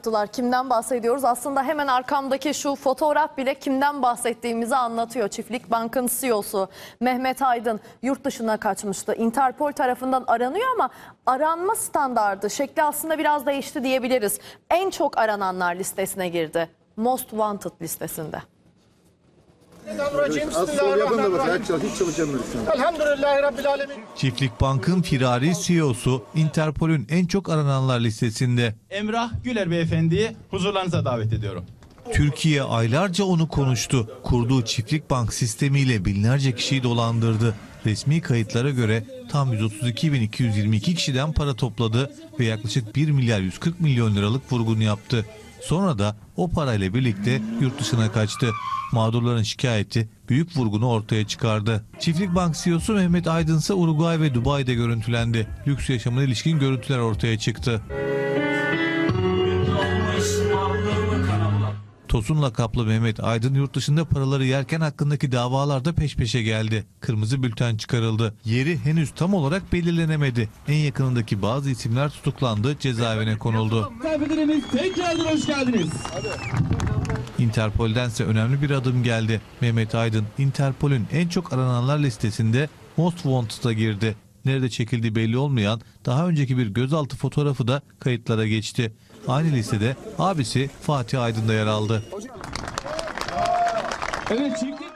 yaptılar. Kimden bahsediyoruz? Aslında hemen arkamdaki şu fotoğraf bile kimden bahsettiğimizi anlatıyor. Çiftlik Bank'ın CEO'su Mehmet Aydın yurt dışına kaçmıştı. Interpol tarafından aranıyor ama aranma standardı şekli aslında biraz değişti diyebiliriz. En çok arananlar listesine girdi. Most Wanted listesinde. Çiftlik Bank'ın firari CEO'su Interpol'ün en çok arananlar listesinde. Emrah Güler Beyefendi'yi huzurlarınıza davet ediyorum. Türkiye aylarca onu konuştu. Kurduğu Çiftlik Bank sistemiyle binlerce kişiyi dolandırdı. Resmi kayıtlara göre tam 132.222 kişiden para topladı ve yaklaşık 1 milyar 140 milyon liralık vurgun yaptı. Sonra da o parayla birlikte yurt dışına kaçtı. Mağdurların şikayeti büyük vurgunu ortaya çıkardı. Çiftlik Bank CEO'su Mehmet Aydın ise Uruguay ve Dubai'de görüntülendi. Lüks yaşamına ilişkin görüntüler ortaya çıktı. Tosun lakaplı Mehmet Aydın yurt dışında paraları yerken hakkındaki davalarda peş peşe geldi. Kırmızı bülten çıkarıldı. Yeri henüz tam olarak belirlenemedi. En yakınındaki bazı isimler tutuklandı, cezaevine konuldu. Misafirlerimiz tekrardan hoş geldiniz. Interpol'dense önemli bir adım geldi. Mehmet Aydın, Interpol'ün en çok arananlar listesinde Most Wanted'a girdi. Nerede çekildiği belli olmayan daha önceki bir gözaltı fotoğrafı da kayıtlara geçti. Aynı listede abisi Fatih Aydın da yer aldı. Evet çift